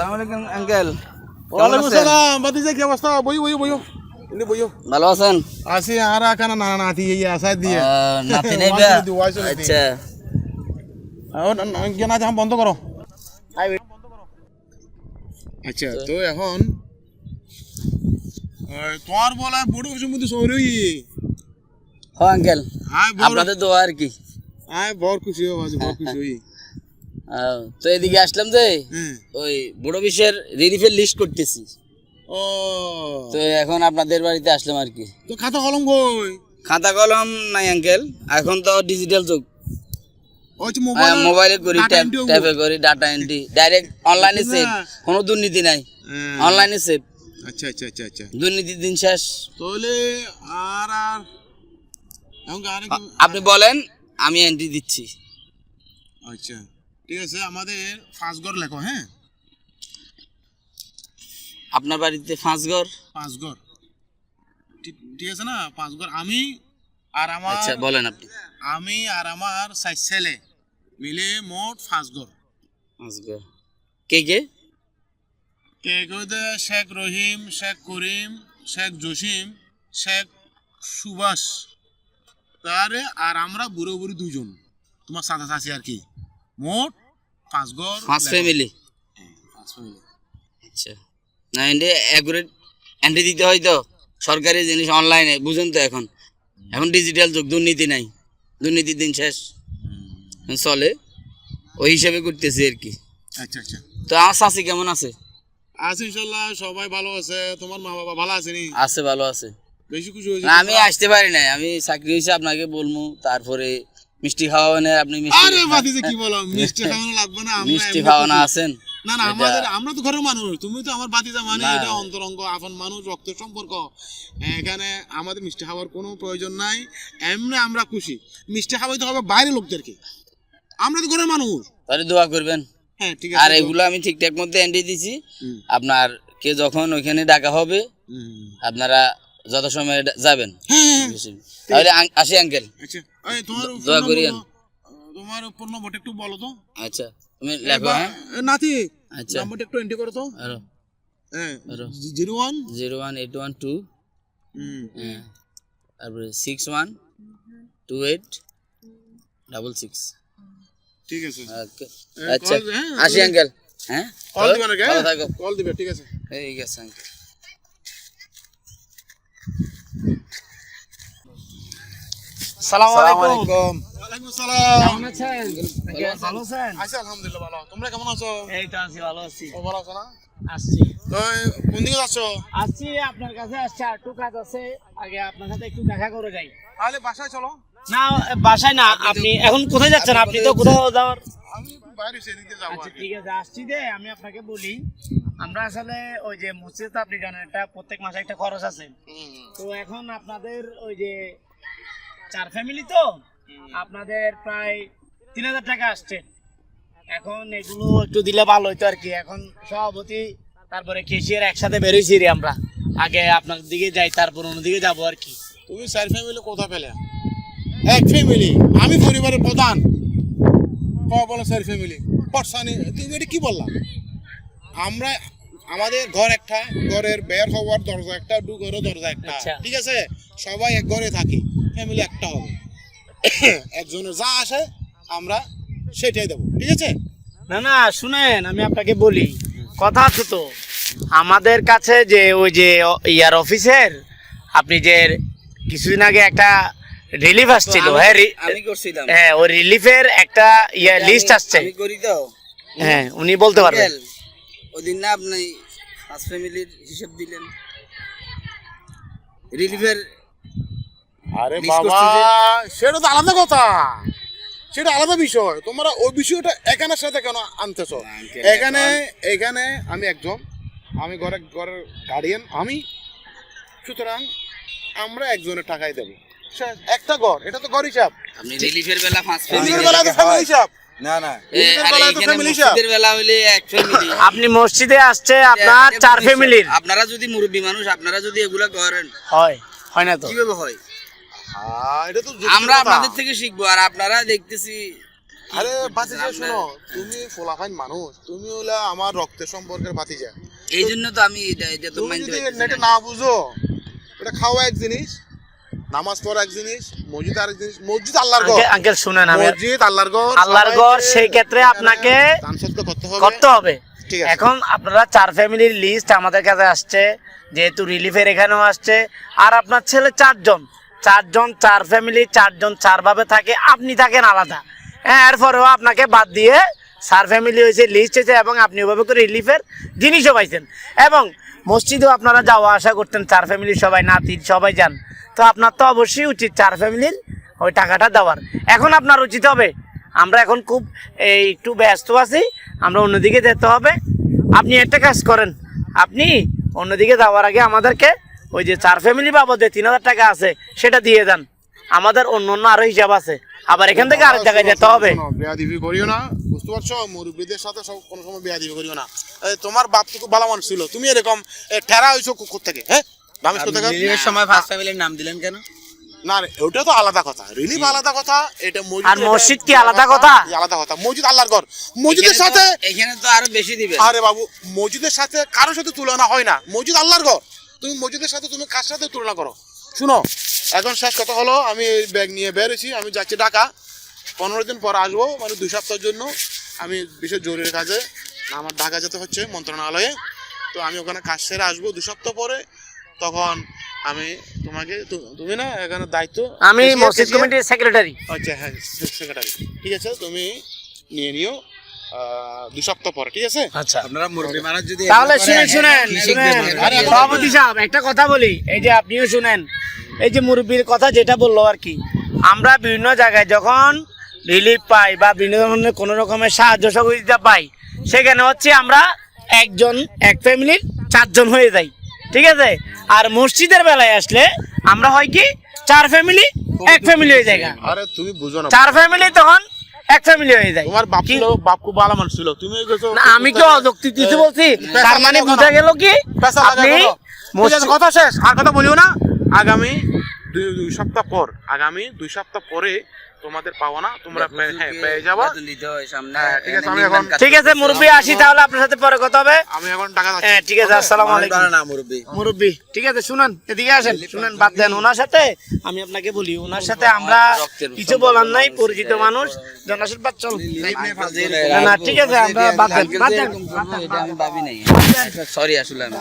আলাইকুম আঙ্কেল। ওয়ালাইকুম সালাম। বাতিজা কি অবস্থা? বইও বইও বইও এনে বইও ভালো আছেন? আসি আর কানা না নাতি এই আসাই দিয়ে। নাতি নেই। আচ্ছা। ও না না গিয়ে না বন্ধ করো। আচ্ছা তো এখন তোমার বলা বড় কিছু মধ্যে সৌরই হ আঙ্কেল। আপনাদের দোয়া আর কি। আয় বড় খুশি হও আজ বড় খুশি হই তো এদিকে আসলাম যে ওই বুড়ো বিষের রিলিফের লিস্ট করতেছি। ও। তো এখন আপনাদের বাড়িতে আসলাম আর কি। তো খাতা কলম কই? খাতা কলম নাই আঙ্কেল এখন তো ডিজিটাল যুগ। মোবাইল করি ট্যাপ করি। ডাটা এন্ট্রি ডাইরেক্ট অনলাইনে সেভ কোনো দুর্নীতি নাই। অনলাইনে সেভ আচ্ছা আচ্ছা আচ্ছা আচ্ছা। দুর্নীতির দিন শেষ। তাহলে আর আর আপনি বলেন আমি এন্ট্রি দিচ্ছি। আচ্ছা। ঠিক আছে আমাদের ঘর লেখো হ্যাঁ? আপনার বাড়িতে পাঁচ ঘর ঠিক ঠিক আছে না? ঘর আমি আর আমার আচ্ছা বলেন আপনি। আমি আর আমার সাইজ ছেলে মিলে মোট পাঁচ ঘর কে কে? কে শেখ রহিম শেখ করিম শেখ জসিম শেখ সুভাষ। তারে আর আমরা বুড়ো বুড়ি দুজন তোমার সাথে আছি আর কি। মোট পাঁচ ঘর পাঁচ ফ্যামিলি পাঁচ। আচ্ছা। না এন্ট্রি অ্যাকুরেট এন্ট্রি দিতে হয় তো? সরকারি জিনিস অনলাইনে বুঝেন তো এখন। এখন ডিজিটাল যুগ দুর্নীতি নাই। দুর্নীতির দিন শেষ। চলে। ওই হিসাবে করতেছি আর কি। আচ্ছা আচ্ছা। তো আমার শাশি কেমন আছে? আছে ইনশাল্লাহ সবাই ভালো আছে। তোমার মা বাবা ভালো আছে নি? আছে ভালো আছে। বেশি খুশি হয়েছে আমি আসতে পারি নাই। আমি চাকরি হয়েছে আপনাকে বলব। তারপরে মিষ্টি খাওয়ানো আপনি মিষ্টি আরে কি বলো? মিষ্টি খাওয়ানো লাগবে না আমরা মিষ্টি খাওয়ানো আছেন? না না আমাদের আমরা তো ঘরের মানুষ তুমি তো আমার বাতিজা মানে। এটা অন্তরঙ্গ আপন মানুষ রক্তের সম্পর্ক। এখানে আমাদের মিষ্টি খাওয়ার কোনো প্রয়োজন নাই এমনি আমরা খুশি। মিষ্টি খাওয়াইতে হবে বাইরের লোকদেরকে। আমরা তো ঘরের মানুষ। তাহলে দোয়া করবেন। হ্যাঁ ঠিক আর আছে এগুলো আমি ঠিকঠাক মধ্যে এন্ট্রি দিছি। আপনার কে যখন ওইখানে ডাকা হবে আপনারা যত সময় যাবেন। হ্যাঁ। তাহলে আসি আঙ্কেল। আচ্ছা দোয়া করিয়েন। তোমার ফোন নম্বরটা একটু বলো তো। আচ্ছা তুমি লেখো হ্যাঁ? নাতি আচ্ছা। নাম্বারটা একটু এন্ট্রি করো তো। হ্যাঁ zero one. Zero one eight one two. হ্যাঁ। তারপরে six one two eight double six. ঠিক আছে। আচ্ছা। হ্যাঁ, আসি আঙ্কেল। হ্যাঁ? কল দিবে কল দিবে ঠিক আছে। ঠিক আছে আঙ্কেল সালাম আলাইকুম ওয়ালাইকুম আসসালাম কেমন আছেন ভালো আছেন আছি আলহামদুলিল্লাহ ভালো। তোমরা কেমন আছো? এই তো আছি ভালো আছি। ভালো আছো না? আসছি। কোন দিকে যাচ্ছ? আসছি আপনার কাছে আসছি। আর একটু কাজ আছে। আগে আপনার সাথে একটু দেখা করে যাই। তাহলে বাসায় চলো। না বাসায় না আপনি এখন কোথায় যাচ্ছেন? আপনি তো কোথাও যাওয়ার আমি বাইরে সেদিক যাব আচ্ছা ঠিক আছে আসছি যে আমি আপনাকে বলি। আমরা আসলে ওই যে মসজিদ তো আপনি জানেন একটা প্রত্যেক মাসে একটা খরচ আছে। তো এখন আপনাদের ওই যে চার ফ্যামিলি তো আপনাদের প্রায় তিন হাজার টাকা আসছে। এখন এগুলো একটু দিলে ভালো হইতো আর কি। এখন সভাপতি তারপরে কেশিয়ার একসাথে বেরোইছি রে আমরা। আগে আপনার দিকে যাই তারপর অন্যদিকে যাব আর কি। তুমি চার ফ্যামিলি কোথা পেলে? এক ফ্যামিলি আমি পরিবারের প্রধান। ক বলো চার ফ্যামিলি পটসানি তুমি এটা কি বললাম আমরা আমাদের ঘর একটা ঘরের বের হওয়ার দরজা একটা ঢুকেরও দরজা একটা। আচ্ছা। ঠিক আছে? সবাই এক ঘরে থাকি। ফ্যামিলি একটা হবে। একজনের যা আসে আমরা সেটাই দেবো। ঠিক আছে? না না শুনেন আমি আপনাকে বলি কথা আছে তো। আমাদের কাছে যে ওই যে ইয়ার অফিসের আপনি যে কিছুদিন আগে একটা রিলিফ আসছিল হ্যাঁ আমি করছিলাম। হ্যাঁ ওই রিলিফের একটা ইয়ে লিস্ট আসছে। আমি করি তো। হ্যাঁ উনি বলতে পারবেন। ওদিন না আপনি পাঁচ ফ্যামিলির হিসাব দিলেন। রিলিফের আরে বাবা সেটা তো আলাদা কথা। সেটা আলাদা বিষয়। তোমরা ওই বিষয়টা এখানের সাথে কেন আনতেছো? এখানে এখানে আমি একজন আমি ঘরে ঘরের গার্ডিয়ান আমি। সুতরাং আমরা একজনের টাকাই দেবো। একটা ঘর এটা তো ঘর হিসাব। আপনি রিলিফের বেলা পাঁচ ফ্যামিলি বেলা তো ফ্যামিলি হিসাব। আপনি মসজিদে আসছে আপনার চার ফ্যামিলির আপনারা যদি মুরব্বী মানুষ আপনারা যদি এগুলা করেন। হয় হয় না তো। কীভাবে হয়? আমরা আপনাদের থেকে শিখব আর আপনারা দেখতেছি আরে শোনো তুমি ফোলাফাইন মানুষ তুমি হলো আমার রক্তের সম্পর্কের বাতিজা। এই জন্য তো আমি এটা তো মানতে না। বুঝো এটা খাওয়া এক জিনিস নামাজ পড়া এক জিনিস মসজিদ আরেক জিনিস মসজিদ আল্লাহর ঘর। আঙ্কেল আঙ্কেল শুনেন আমি। মসজিদ আল্লাহর ঘর আল্লাহর ঘর, সেই ক্ষেত্রে আপনাকে করতে হবে। করতে হবে। এখন আপনারা চার ফ্যামিলির লিস্ট আমাদের কাছে আসছে যেহেতু রিলিফের এখানেও আসছে আর আপনার ছেলে চারজন। চারজন, চার ফ্যামিলি চারজন, চার ভাবে থাকে, আপনি থাকেন আলাদা। হ্যাঁ এরপরেও আপনাকে বাদ দিয়ে চার ফ্যামিলি হয়েছে লিস্ট হয়েছে এবং আপনি ওভাবে করে রিলিফের জিনিসও পাইছেন। এবং মসজিদেও আপনারা যাওয়া আসা করতেন, চার ফ্যামিলির সবাই, নাতির সবাই যান। তো আপনার তো অবশ্যই উচিত চার ফ্যামিলির ওই টাকাটা দেওয়ার। এখন আপনার উচিত হবে, আমরা এখন খুব এই একটু ব্যস্ত আছি, আমরা অন্যদিকে যেতে হবে। আপনি একটা কাজ করেন, আপনি অন্যদিকে যাওয়ার আগে আমাদেরকে ওই যে চার ফ্যামিলি বাবদে তিন হাজার টাকা আছে সেটা দিয়ে দেন। আমাদের অন্য অন্য আরও হিসাব আছে। আবার এখান থেকে আরেক জায়গায় যেতে হবে। বেয়াদিবি করিও না বুঝতে পারছ? মুরব্বীদের সাথে সব কোনো সময় বেয়াদিবি করিও না। তোমার বাপ তো ভালো মানুষ ছিল। তুমি এরকম ঠেরা হয়েছো কোথা থেকে হ্যাঁ? রামেশ কোথা রিলিফের সময় ফার্স্ট ফ্যামিলির নাম দিলেন কেন? না রে, ওটা তো আলাদা কথা। রিলিফ আলাদা কথা এটা মসজিদ আর মসজিদ কি আলাদা কথা? আলাদা কথা? মসজিদ আল্লাহর ঘর। মসজিদের সাথে এখানে তো আরও বেশি দিবে। আরে বাবু মসজিদের সাথে কারোর সাথে তুলনা হয় না। মসজিদ আল্লাহর ঘর। তুমি মসজিদের সাথে তুমি কার সাথে তুলনা করো? শুনো এখন শেষ কথা হলো আমি এই ব্যাগ নিয়ে বেরোছি আমি যাচ্ছি ঢাকা। পনেরো দিন পর আসব মানে দুই সপ্তাহের জন্য। আমি বিশেষ জরুরি কাজে আমার ঢাকা যেতে হচ্ছে মন্ত্রণালয়ে। তো আমি ওখানে কাজ সেরে আসব দু সপ্তাহ পরে। তখন আমি তোমাকে তুমি না এখানে দায়িত্ব আমি মসজিদ কমিটির সেক্রেটারি আচ্ছা হ্যাঁ সেক্রেটারি ঠিক আছে তুমি নিয়ে নিও। আহ, সপ্তাহ পরে ঠিক আছে? আচ্ছা। আপনারা মুরব্বী মানুষ যদি তাহলে শুনেন শুনেন। কি শুনেন। শিখবেন? আরে সভাপতি সাহেব একটা কথা বলি। এই যে আপনিও শুনেন এই যে মুরব্বীর কথা যেটা বলল আর কি আমরা বিভিন্ন জায়গায় যখন রিলিফ পাই বা বিভিন্ন ধরনের কোনো রকমের সাহায্য সহযোগিতা পাই সেখানে হচ্ছে আমরা একজন এক ফ্যামিলির চারজন হয়ে যাই ঠিক আছে? আর মসজিদের বেলায় আসলে আমরা হয় কি চার ফ্যামিলি এক ফ্যামিলি হয়ে যায় আরে তুমি বুঝো না। চার ফ্যামিলি তখন এক ফ্যামিলি হয়ে যায়। তোমার বাপ ছিল বাপ খুব ভালো মানুষ ছিল। তুমি না আমি কি অযৌক্তিক কিছু বলছি। তার মানে বোঝা গেল কি? আপনি কথা শেষ। আর কথা বলিও না। আগামী দুই দুই সপ্তাহ পর আগামী দুই সপ্তাহ পরে তোমাদের পাওনা তোমরা হ্যাঁ পেয়ে যাবা। হয় ঠিক আছে, আমি এখন- ঠিক আছে মুরব্বী আসি তাহলে আপনার সাথে পরে কথা হবে। আমি এখন টাকা হ্যাঁ ঠিক আছে আসসালামু আলাইকুম। না মুরব্বী। মুরব্বী ঠিক আছে শুনুন এদিকে আসেন শুনেন বাদ দেন ওনার সাথে আমি আপনাকে বলি ওনার সাথে আমরা কিছু বলার নাই পরিচিত মানুষ। জনাসের বাদ চল না না ঠিক আছে আমরা বাদ দেন বাদ দেন সরি আসলে আমি